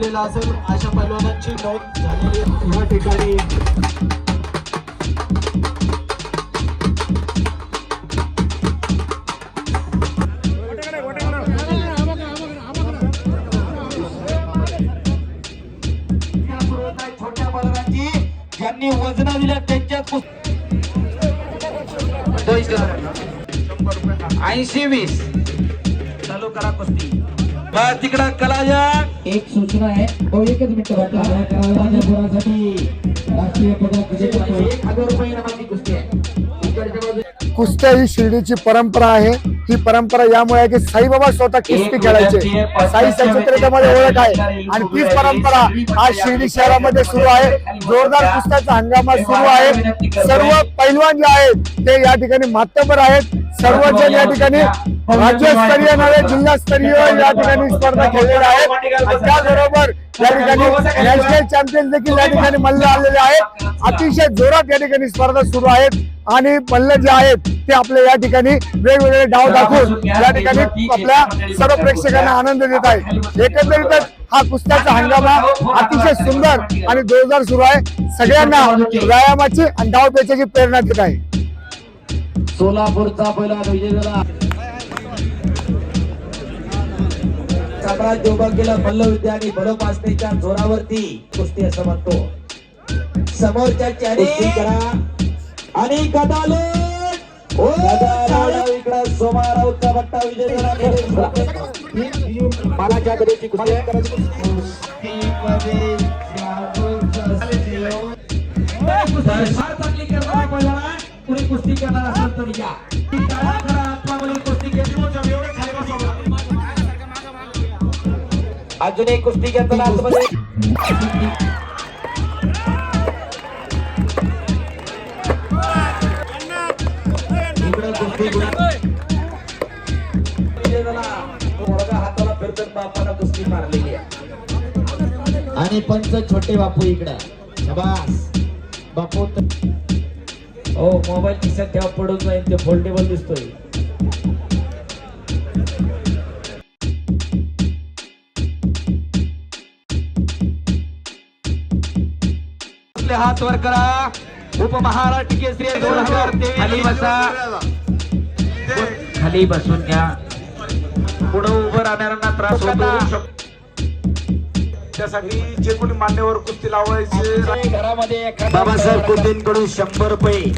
झालेला असेल. अशा पैलवानांची नोंद झालेली या ठिकाणी छोट्या बलरांची ज्यांनी वजना दिल्या त्यांच्या ऐंशी वीस. चालू करा कुस्ती. तिकडा तिकडं कलाजा एक सूचना आहे. हो एकच मिनिट राष्ट्रीय पदक विजेता एक हजार रुपये इनामाची कुस्ती आहे. इकडच्या बाजूला. कुस्त्या ही शिर्डीची परंपरा आहे. ही परंपरा यामुळे आहे की साईबाबा स्वतः कुस्ती खेळायचे. साई संचित्रतेमध्ये ओळख आहे. आणि तीच परंपरा आज शिर्डी शहरामध्ये सुरू आहे. जोरदार कुस्त्याचा हंगामा सुरू आहे. सर्व पैलवान जे आहेत ते या ठिकाणी मातबर आहेत. सर्वजण या ठिकाणी राज्यस्तरीय नव्हे जिल्हास्तरीय या ठिकाणी स्पर्धा खेळलेल्या आहेत. त्याचबरोबर या ठिकाणी नॅशनल चॅम्पियन देखील या ठिकाणी मल्ल आलेले आहेत. अतिशय जोरात या ठिकाणी स्पर्धा सुरू आहेत आणि मल्ल जे आहेत ते आपल्या या ठिकाणी वेगवेगळे डाव दाखवून या ठिकाणी आपल्या सर्व प्रेक्षकांना आनंद देत आहेत. एकंदरीतच हा कुस्त्याचा हंगामा अतिशय सुंदर आणि जोरदार सुरू आहे. सगळ्यांना व्यायामाची आणि डाव प्रेरणा देत आहे. सोलापूरचा पहिला विजय झाला सम्राट जोबागेला मल्लविद्या आणि बलोपासनेच्या जोरावरती कुस्ती असं म्हणतो. समोरच्या कुस्ती करा. आणि गदालो. बट्टा विजय मालाच्या गदेची कुस्ती. कुस्ती करणार असेल तर या. अजून एक कुस्ती घेताना आतमध्ये. आणि पंच छोटे बापू इकडं. शबास. बापू हो मोबाईल खिशात ठेवा पडून जाईल ते फोल्डेबल दिसतोय. आपले हात वर करा. उपमहाराष्ट्र केसरी दोन हजार तेवीस. खाली बसा. खाली बसून घ्या. पुढे उभं राहणाऱ्यांना त्रास होतो. त्यासाठी जे कोणी मान्यवर कुस्ती लावायचे. घरामध्ये एखादा बाबासाहेब कुर्दींकडून शंभर रुपये.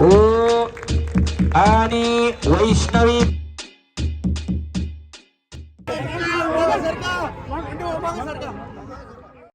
हो. आणि वैष्णवी